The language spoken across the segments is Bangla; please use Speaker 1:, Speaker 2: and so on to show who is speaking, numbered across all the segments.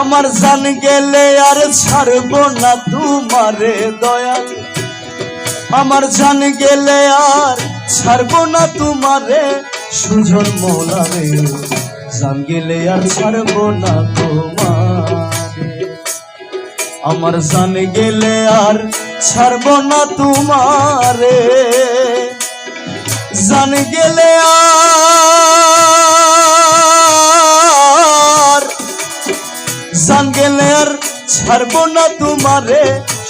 Speaker 1: আমার জান গেলে আর ছাড়বো না তোমারে দয়াল আমার জান গেলে আর ছাড়বো না তোমারে, সুজন মোলারে। জান গেলে আর ছাড়বো না তোমারে। আমার জান গেলে আর ছাড়বো না তোমারে। জান গেলে আর ছাড়বো না তোমারে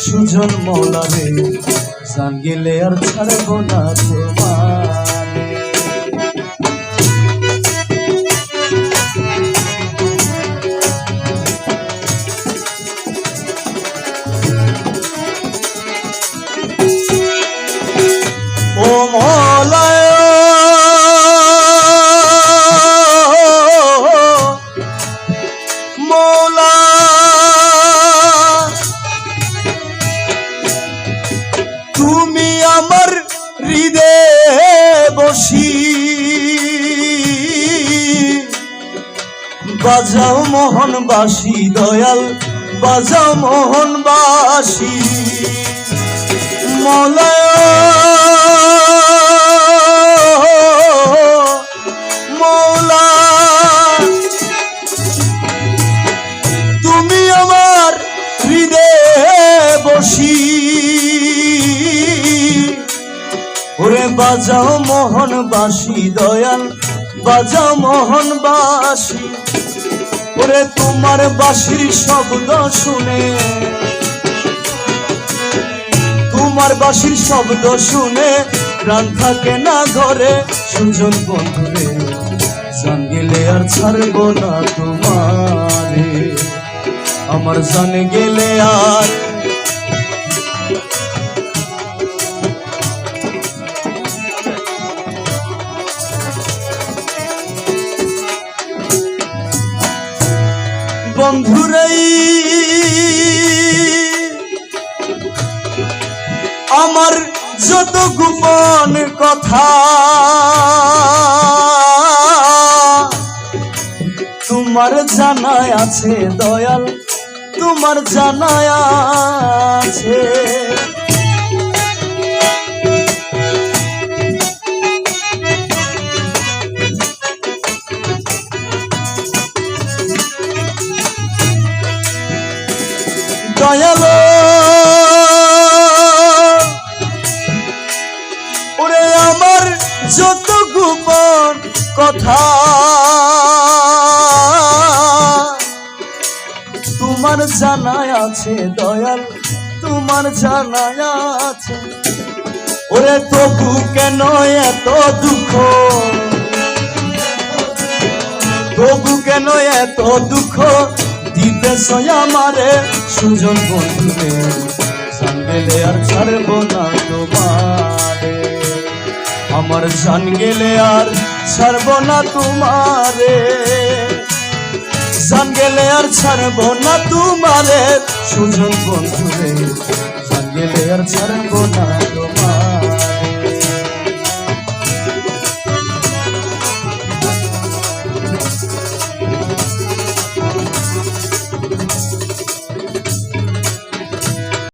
Speaker 1: সুজন মলারে জান গেলে আর ছাড়বো না তোমারে। বসি। বাজাও মোহন বাসি দয়াল বাজাও মোহন বাসি মলয় বাজাও মোহন বাসি দয়াল, বাজাও মোহন বাসি ওরে তোমার বাসির শব্দ শুনে। তোমার বাসির শব্দ শুনে প্রাণ থাকে না ঘরে, সুজন বন্ধুরে, জান গেলে আর ছাড়বো না তোমারে। আমার জান গেলে আর বন্ধুরাই আমার যত গোপন কথা তোমার জানায় আছে দয়াল তোমার জানায় আছে যত গোপন কথা। তোমার জানায় আছে দয়াল, তোমার জানায় আছে। ওরে তবু কেন এত দুঃখ? তবু কেন এত দুঃখ? দিতে আমারে সুজন বন্ধুরে জান গেলে আর ছাড়বো না। আমার জান গেলে আর ছাড়ব না তোমারে। জান গেলে আর ছাড়ব না তোমারে। সুজন বন্ধুরে, জান গেলে আর ছাড়ব না